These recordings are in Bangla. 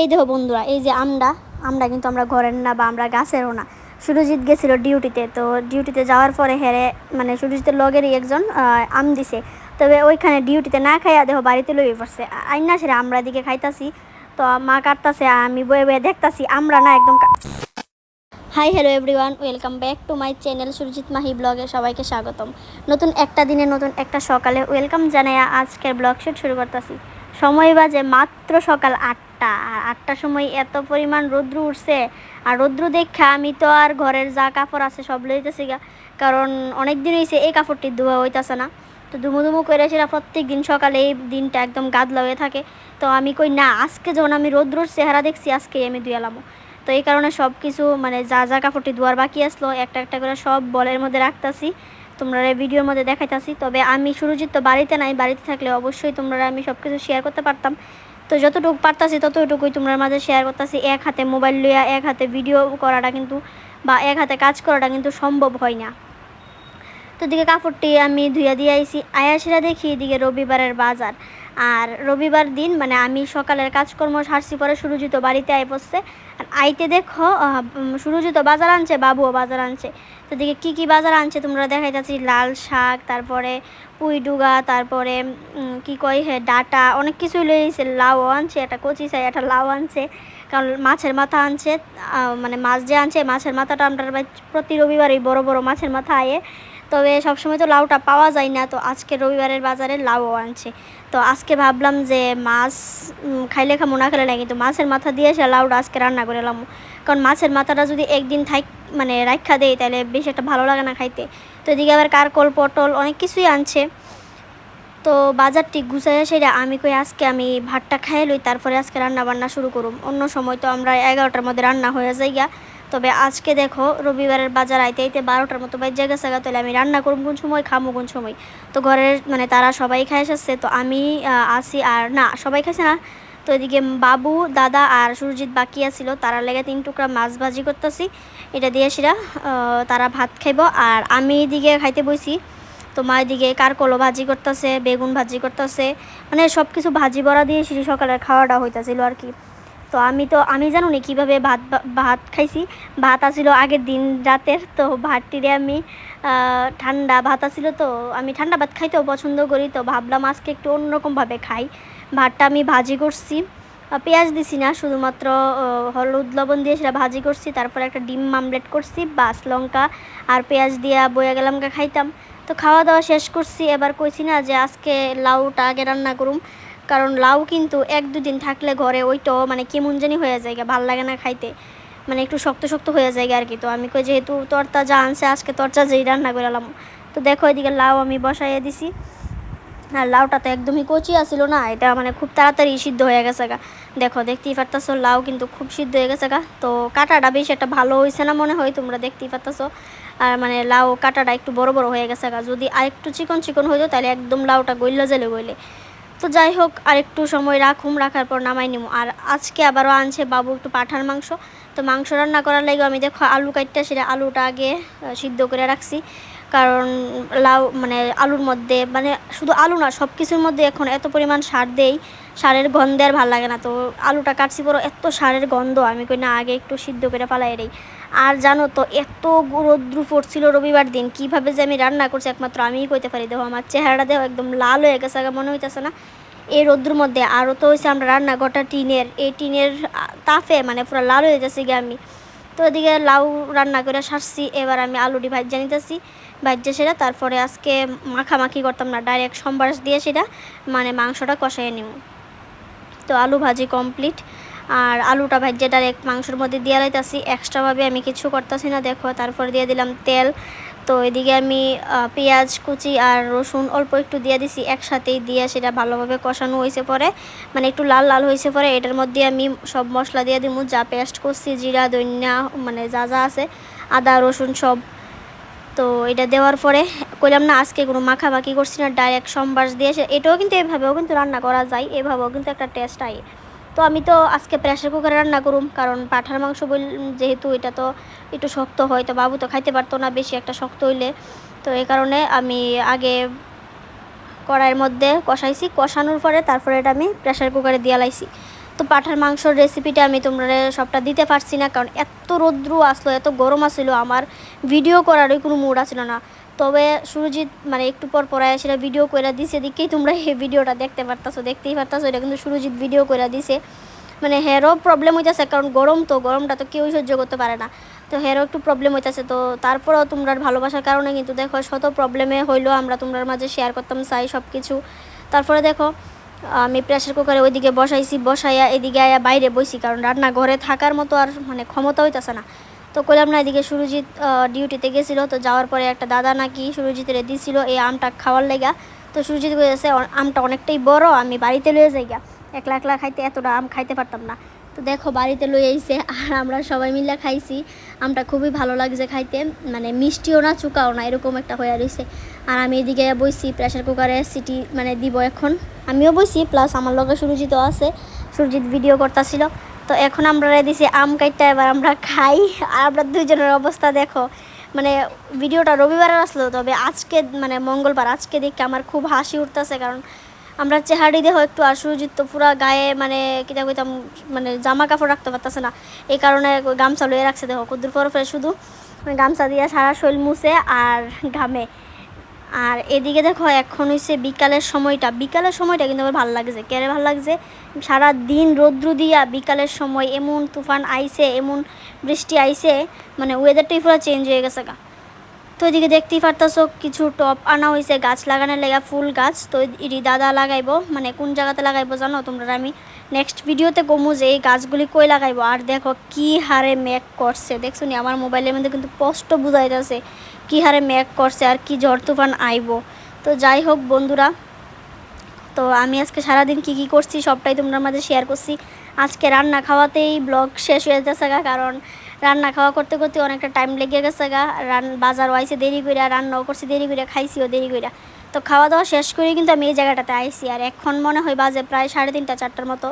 এই দেখো বন্ধুরা, এই যে আমরা আমরা কিন্তু আমরা ঘরের না বা আমরা গাছেরও না। সুরজিৎ গেছিল ডিউটিতে, তো ডিউটিতে যাওয়ার পরে হেরে মানে সুরজিতের লগেরই একজন আম দিছে। তবে ওইখানে ডিউটিতে না খাইয়া দেখো বাড়িতে লইয়ে পড়ছে। আইনা সেরে আমরা দিকে খাইতাছি, তো মা কাটতাছে, আমি বয়ে বয়ে দেখতাছি, আমরা না একদম hi hello everyone welcome back to my channel Surajit Mahi ব্লগে সবাইকে স্বাগতম। নতুন একটা দিনে নতুন একটা সকালে ওয়েলকাম জানাইয়া আজকের ব্লগ শুট শুরু করতেছি। সময় বাজে মাত্র সকাল আটটা। আর আটটার সময় এত পরিমাণ রৌদ্র উঠছে। আর রৌদ্র দেখা আমি তো আর ঘরের যা কাপড় আছে সব লইতেছি গা। কারণ অনেক দিন হয়েছে এই কাপড়টি ধোয়া হইতাছে না। তো দুমু দুমু করে সেটা প্রত্যেক দিন সকালে এই দিনটা একদম গাদলা হয়ে থাকে। তো আমি কই, না, আজকে যখন আমি রৌদ্রর চেহারা দেখছি, আজকেই আমি ধুয়ালামো তো এই কারণে সব কিছু মানে যা যা কাপড়টি ধোয়ার বাকি আসলো, একটা একটা করে সব বলের মধ্যে রাখতাছি। তোমরা ভিডিওর মধ্যে দেখাইতাছি। তবে আমি সুরজিৎ তো বাড়িতে নাই, বাড়িতে থাকলে অবশ্যই তোমরা আমি সব কিছু শেয়ার করতে পারতাম। তো যতটুকু পারতাছি ততটুকুই তোমরা মাঝে শেয়ার করতেছি। এক হাতে মোবাইল লইয়া, এক হাতে ভিডিও করাটা কিন্তু বা এক হাতে কাজ করাটা কিন্তু সম্ভব হয় না। তো দিকে কাপড়টি আমি ধুইয়া দিয়ে আইসি আয়াসিরা দেখি এদিকে রবিবারের বাজার। আর রবিবার দিন মানে আমি সকালের কাজকর্ম সারছি, পরে সুরজিত বাড়িতে আই পড়ছে। আর আইতে দেখো সুরজিত বাজার আনছে, বাবুও বাজার আনছে। তো দিকে কী কী বাজার আনছে তোমরা দেখাই যাচ্ছি লাল শাক, তারপরে পুইডুগা তারপরে কি কয় হে, ডাটা, অনেক কিছুই লইছে। লাউ আনছে, একটা কচি চাই, একটা লাউ আনছে। কারণ মাছের মাথা আনছে মানে মাছ যে আনছে, মাছের মাথাটা আমরা প্রতি রবিবারই বড় বড় মাছের মাথা আয়ে। তবে সবসময় তো লাউটা পাওয়া যায় না, তো আজকে রবিবারের বাজারে লাউও আনছে। তো আজকে ভাবলাম যে মাছ খাইলে খামো, না খেলে না কিন্তু মাছের মাথা দিয়ে সে লাউটা আজকে রান্না করে এলাম কারণ মাছের মাথাটা যদি একদিন থাই মানে রাখা দেয় তাহলে বেশ একটা ভালো লাগে না খাইতে। তো এদিকে আবার কারকল, পটল অনেক কিছুই আনছে। তো বাজারটি গুছাইয়া সেটা আমি কই আজকে আমি ভাতটা খাইয়ে লই, তারপরে আজকে রান্না বান্না শুরু করুম। অন্য সময় তো আমরা এগারোটার মধ্যে রান্না হয়ে যাই গা তবে আজকে দেখো, রবিবারের বাজার আইতে আইতে বারোটার মতো বাই জায়গা জায়গা তাহলে আমি রান্না করুম কোন সময়, খামো কোন সময়। তো ঘরের মানে তারা সবাই খাই এসেছে, তো আমি আসি আর না, সবাই খাইছে না। তো এদিকে বাবু, দাদা আর সুরজিৎ বাকি আছিল, তারা লেগে তিন টুকরা মাছ ভাজি করতেছি। এটা দিয়ে সেরা তারা ভাত খাইব। আর আমি এদিকে খাইতে বইছি। তো এদিকে কারকলো ভাজি করতেছে, বেগুন ভাজি করতেছে মানে সব কিছু ভাজি বড়া দিয়ে সিঁড়ি সকালের খাওয়াটা হইতাছিল আর কি। তো আমি তো, আমি জানো না কীভাবে ভাত ভাত খাইছি? ভাত আসিল আগের দিন রাতের, তো ভাতটিরে আমি ঠান্ডা ভাত আসিল তো, আমি ঠান্ডা ভাত খাইতেও পছন্দ করি, তো ভাবলাম আজকে একটু অন্যরকমভাবে খাই। ভাতটা আমি ভাজি করছি। পেঁয়াজ দিছি না, শুধুমাত্র হলুদ লবণ দিয়ে সেটা ভাজি করছি, তারপরে একটা ডিম মামলেট করছি বাস লঙ্কা আর পেঁয়াজ দিয়ে বয়ে গেলাম খাইতাম। তো খাওয়া দাওয়া শেষ করছি। এবার কইছি না যে আজকে লাউটা আগে রান্না করুম। কারণ লাউ কিন্তু এক দুদিন থাকলে ঘরে ওইটাও মানে কেমন জানি হয়ে যায় ভালো লাগে না খাইতে। মানে একটু শক্ত শক্ত হয়ে যায় আর কি তো আমি কই যেহেতু তরতা যা আনছে, আজকে তরচা যেই রান্না করালাম তো দেখো এদিকে লাউ আমি বসাইয়ে দিছি। আর লাউটা তো একদমই কচি আসিল না, এটা মানে খুব তাড়াতাড়ি সিদ্ধ হয়ে গেছে গা। দেখো, দেখতেই পারতাছো, লাউ কিন্তু খুব সিদ্ধ হয়ে গেছে গা। তো কাটাটা বেশ একটা ভালো হয়েছে না মনে হয়, তোমরা দেখতেই পারতাছো? আর মানে লাউ কাটাটা একটু বড় বড় হয়ে গেছে গা। যদি আর একটু চিকন চিকন হইতো, তাহলে একদম লাউটা গইলা জেলে গইলে। তো যাই হোক আর একটু সময় রাখুম, রাখার পর নামাই নিমু। আর আজকে আবারও আনছে বাবু একটু পাঠার মাংস। তো মাংস রান্না করার লাগে আমি দেখো আলু কাটটা সেটা আলুটা আগে সিদ্ধ করে রাখছি। কারণ লাউ মানে আলুর মধ্যে মানে শুধু আলু না সব কিছুর মধ্যে এখন এত পরিমাণ সার দেই, সারের গন্ধে আর ভালো লাগে না। তো আলুটা কাটছি বড়, এত সারের গন্ধ, আমি কই না, আগে একটু সিদ্ধ করে পালাই দেই। আর জানো তো, এত রৌদ্র পড়ছিল রবিবার দিন, কীভাবে যে আমি রান্না করছি একমাত্র আমিই কইতে পারি। দেখো, আমার চেহারাটা দেখো একদম লাল হয়ে গেছে, আগে মনে হইতেছে না। এই রৌদ্রের মধ্যে, আরও তো হয়েছে আমরা রান্না রান্নাঘরটা টিনের, এই টিনের তাফে মানে পুরো লাল হয়ে যাচ্ছে গিয়ে আমি। তো ওদিকে লাউ রান্না করে সারছি, এবার আমি আলুটি ভাজ নিতেছি ভাজ্যা সেটা তারপরে আজকে মাখামাখি করতাম না ডাইরেক্ট সম্বাস দিয়ে সেটা মানে মাংসটা কষাইয়ে নিব। তো আলু ভাজি কমপ্লিট আর আলুটা ভাজ্যে ডাইরেক্ট মাংসের মধ্যে দিয়ে লাইতাছি এক্সট্রাভাবে আমি কিছু করতেছি না, দেখো, তারপর দিয়ে দিলাম তেল। তো এদিকে আমি পেঁয়াজ, কুচি আর রসুন অল্প একটু দিয়ে দিছি, একসাথেই দিয়ে সেটা ভালোভাবে কষানো হয়েছে পরে মানে একটু লাল লাল হয়েছে পরে, এটার মধ্যে আমি সব মশলা দিয়ে দিব যা পেস্ট করছি, জিরা, ধনিয়া মানে যা যা আছে, আদা, রসুন সব। তো এটা দেওয়ার পরে কইলাম, না, আজকে কোনো মাখামাখি করছি না ডাইরেক্ট সম্বাস দিয়ে এটাও কিন্তু এভাবেও কিন্তু রান্না করা যায়, এভাবেও কিন্তু একটা টেস্ট আয় তো আমি তো আজকে প্রেশার কুকারে রান্না করুম, কারণ পাঠার মাংস বল যেহেতু এটা তো একটু শক্ত হয়, তো বাবু তো খাইতে পারতো না, বেশি একটা শক্ত হইলে। তো এই কারণে আমি আগে কড়াইয়ের মধ্যে কষাইছি, কষানোর পরে তারপরে এটা আমি প্রেশার কুকারে দিয়ে লাইছি। তো পাঠার মাংসর রেসিপিটা আমি তোমরা সবটা দিতে পারছি না, কারণ এত রৌদ্র আসলো, এত গরম আসলো, আমার ভিডিও করারই কোনো মুড আসছিল না। তবে সুরজিৎ মানে একটু পর পর সেটা ভিডিও করে দিছে দিকেই তোমরা এই ভিডিওটা দেখতে পারতাছো, দেখতেই পারতাছো, এটা কিন্তু সুরজিৎ ভিডিও করে দিছে। মানে হেরও প্রবলেম হইতেছে, কারণ গরম তো, গরমটা তো কেউই সহ্য করতে পারে না। তো হেরও একটু প্রবলেম হইতেছে, তো তারপরেও তোমরা ভালোবাসার কারণে কিন্তু দেখো শত প্রবলেমে হইল, আমরা তোমরার মাঝে শেয়ার করতাম, চাই সব কিছু তারপরে দেখো আমি প্রেশার কুকারে ওইদিকে বসাইছি, বসাইয়া এদিকে আয়া বাইরে বইছি, কারণ রান্না ঘরে থাকার মতো আর মানে ক্ষমতা হইতেছে না। তো কইলাম না, এদিকে সুরজিৎ ডিউটিতে গেছিল, তো যাওয়ার পরে একটা দাদা নাকি সুরজিতের দিছিল এই আমটা খাওয়ার লেগা। তো সুরজিৎ কইতেছে আমটা অনেকটাই বড়, আমি বাড়িতে লয়ে যাই গা একলা একলা খাইতে এতটা আম খাইতে পারতাম না। তো দেখো, বাড়িতে লই আইছে, আর আমরা সবাই মিলে খাইছি। আমটা খুবই ভালো লাগছে খাইতে মানে মিষ্টিও না, চুকাও না, এরকম একটা হয়ে রয়েছে আর আমি এদিকে বইছি প্রেশার কুকারে সিটি মানে দিব এখন। আমিও বইছি প্লাস আমার লগে সুরজিতও আছে, সুরজিৎ ভিডিও করতেছিল। তো এখন আমরা দিছি আম কাইটটা, এবার আমরা খাই। আর আমরা দুইজনের অবস্থা দেখো মানে ভিডিওটা রবিবারে আসলো, তবে আজকে মানে মঙ্গলবার, আজকে দেখে আমার খুব হাসি উঠতেছে, কারণ আমরা চেহারি দেহ একটু, আর সুরজিৎ তো পুরা গায়ে মানে কিতা কইতাম মানে জামা কাপড় রাখতে পারতেছে না। এই কারণে গামছা লয়ে রাখছে দেখো কুদ্দুর পরফে শুধু। গামছা দিয়ে সারা শৈল মুছে, আর ঘামে। আর এদিকে দেখো, এখন হচ্ছে বিকালের সময়টা। বিকালের সময়টা কিন্তু আমার ভালো লাগছে। কেন ভালো লাগছে? সারা দিন রৌদ্র দিয়া বিকালের সময় এমন তুফান আইছে, এমন বৃষ্টি আইছে মানে ওয়েদারটাই পুরো চেঞ্জ হয়ে গেছে গা। তো এদিকে দেখতেই পারতাছো, কিছু টপ আনা হয়েছে গাছ লাগানোর লেগা ফুল গাছ। তো এটি দাদা লাগাইবো মানে কোন জায়গাতে লাগাইবো জানো? তোমরা আমি নেক্সট ভিডিওতে কমু যে এই গাছগুলি কই লাগাইবো। আর দেখো, কি হারে মেক করছে। দেখছ নি? আমার মোবাইলের মধ্যে কিন্তু স্পষ্ট বুঝাইতেছে কি হারে মেক করছে আর কি ঝড় তুফান আইবো। তো যাই হোক বন্ধুরা, তো আমি আজকে সারাদিন কি কি করছি সবটাই তোমরা মাঝে শেয়ার করছি। আজকে রান্না খাওয়াতেই ব্লগ শেষ হয়ে যাচ্ছে গা, কারণ রান্না খাওয়া করতে করতে অনেকটা টাইম লেগে গেছে গা। রান, বাজার আইসে দেরি করে রান্নাও করছি দেরি করে খাইছিও দেরি করে তো খাওয়া দাওয়া শেষ করে কিন্তু আমি এই জায়গাটাতে আইসি আর এখন মনে হয় বাজে প্রায় সাড়ে তিনটা, চারটার মতো।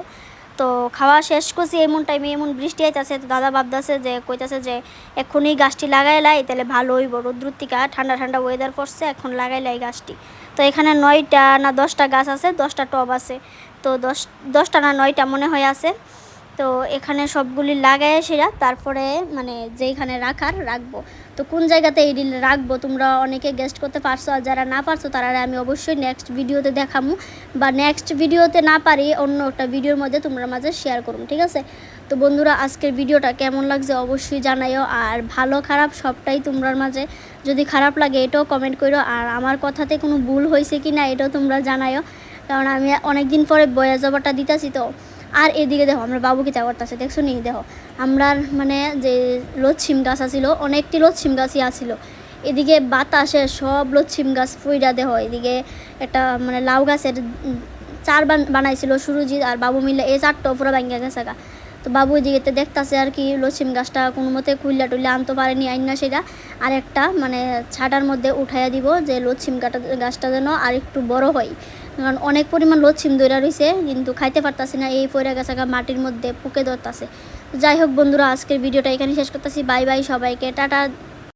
তো খাওয়া শেষ করছি, এমন টাইমে এমন বৃষ্টি আইতেছে, তো দাদা ভাবতেছে যে, কইতাছে যে এখনই গাছটি লাগাই লাই, তাহলে ভালো হইব। থেকে ঠান্ডা ঠান্ডা ওয়েদার পড়ছে, এখন লাগাই লাই গাছটি। তো এখানে নয়টা না দশটা গাছ আছে, দশটা টব আছে। তো দশ, দশটা না নয়টা মনে হয় আছে। তো এখানে সবগুলি লাগাই সেরা তারপরে মানে যেইখানে রাখার রাখব। তো কোন জায়গাতে এই রিল রাখব তোমরা অনেকে গেস্ট করতে পারছ আর যারা না পারছ তারা আমি অবশ্যই নেক্সট ভিডিওতে দেখামু। বা নেক্সট ভিডিওতে না পারি অন্য একটা ভিডিওর মধ্যে তোমরা মাঝে শেয়ার করুন, ঠিক আছে? তো বন্ধুরা, আজকের ভিডিওটা কেমন লাগছে অবশ্যই জানাইও। আর ভালো, খারাপ সবটাই তোমরার মাঝে। যদি খারাপ লাগে এটাও কমেন্ট করো আর আমার কথাতে কোনো ভুল হয়েছে কি না এটাও তোমরা জানাইও। কারণ আমি অনেক দিন পরে বয়া জবাটা দিতেছি তো। আর এদিকে দেখো, আমরা বাবু কি চা করতেছে, দেখছ নি? দেখো আমরা মানে যে লচ্ছিম গাছ আছিল, অনেকটি লচ্ছিম গাছই আছিল। এদিকে বাতাসে সব লচ্ছিম গাছ ফুইরা দেহ এদিকে একটা মানে লাউ গাছের চার বানাইছিল সুরজিৎ আর বাবু মিলে এই চারটা পুরো ভাঙ্গা গেছে গা। তো বাবু এদিকে দেখতেছে আর কি লসিম গাছটা কোনো মতে খুললা টুললে আনতে পারেনি, আইনা সেটা। আর একটা মানে ছাটার মধ্যে উঠাইয়া দিব যে লচ্ছিম গাছটা যেন আর একটু বড় হয়। কারণ অনেক পরিমাণ লোদ সিম দইরা রয়েছে কিন্তু খাইতে পারতাছি না, এই পরে গেছে মাটির মধ্যে পুকে ধরতাছে। যাই হোক বন্ধুরা, আজকের ভিডিওটা এখানে শেষ করতেছি। বাই বাই সবাইকে, টাটা।